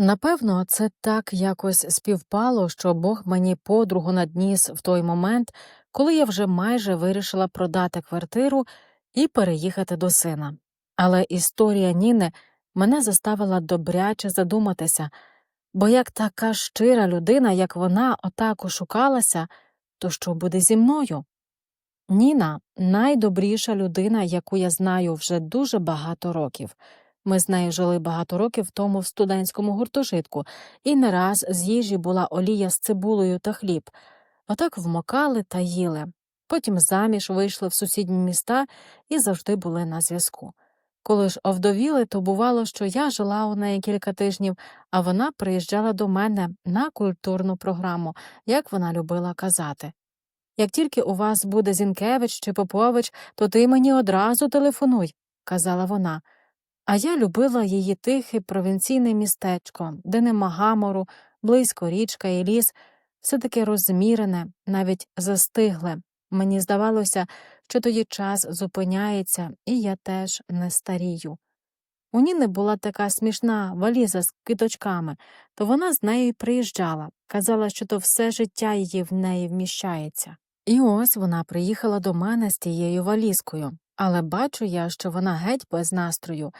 Напевно, це так якось співпало, що Бог мені подругу надніс в той момент, коли я вже майже вирішила продати квартиру і переїхати до сина. Але історія Ніни мене заставила добряче задуматися, бо як така щира людина, як вона, отак ошукалася, то що буде зі мною? Ніна найдобріша людина, яку я знаю вже дуже багато років. Ми з нею жили багато років тому в студентському гуртожитку, і не раз з їжі була олія з цибулею та хліб. Отак вмокали та їли. Потім заміж вийшли в сусідні міста і завжди були на зв'язку. Коли ж овдовіли, то бувало, що я жила у неї кілька тижнів, а вона приїжджала до мене на культурну програму, як вона любила казати. Як тільки у вас буде Зінкевич чи Попович, то ти мені одразу телефонуй, казала вона. А я любила її тихе провінційне містечко, де нема гамору, близько річка і ліс, все таке розмірене, навіть застигле. Мені здавалося, що тоді час зупиняється, і я теж не старію. У Ніни була така смішна валіза з квіточками, то вона з нею й приїжджала, казала, що то все життя її в неї вміщається. І ось вона приїхала до мене з тією валізкою, але бачу я, що вона геть без настрою.